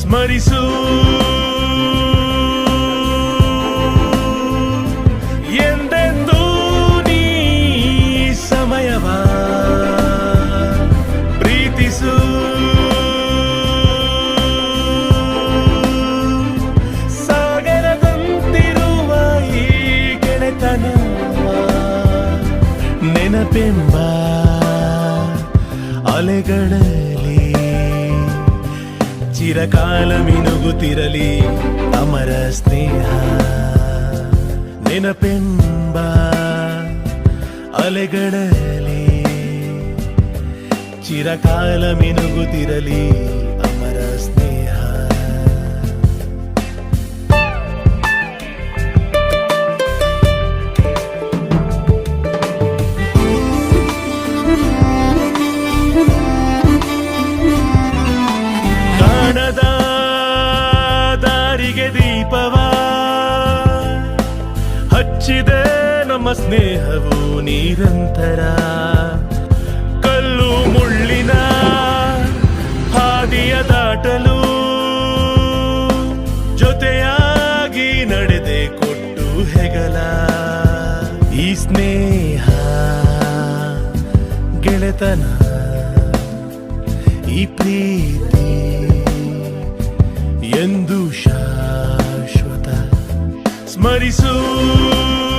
ಸ್ಮರಿಸು. ಎಂದೆಂದೂ ನೀ ಸಮಯವ ಪ್ರೀತಿಸು. ಸಾಗರದಂತಿರುವ ಈ ಗೆಳೆತನ ನೆನಪೆಂಬ ಅಲೆಗಳಲ್ಲಿ ಚಿರಕಾಲ ಮಿನುಗುತ್ತಿರಲಿ ಅಮರ ಸ್ನೇಹ. ನೆನಪೆಂಬ ಅಲೆಗಳಲ್ಲಿ ಚಿರಕಾಲ ಮಿನುಗುತ್ತಿರಲಿ ದಾರಿಗೆ ದೀಪವ. ಹಚ್ಚಿದೆ ನಮ್ಮ ಸ್ನೇಹವು ನಿರಂತರ. ಕಲ್ಲು ಮುಳ್ಳಿನ ಹಾದಿಯ ದಾಟಲು. ಜೊತೆಯಾಗಿ ನಡೆದೆ ಕೊಟ್ಟು ಹೆಗಲ. ಈ ಸ್ನೇಹ ಗೆಳೆತನ. ಈ ಪ್ರೀತಿ. ಎಂದು ಶಾಶ್ವತ Marisol.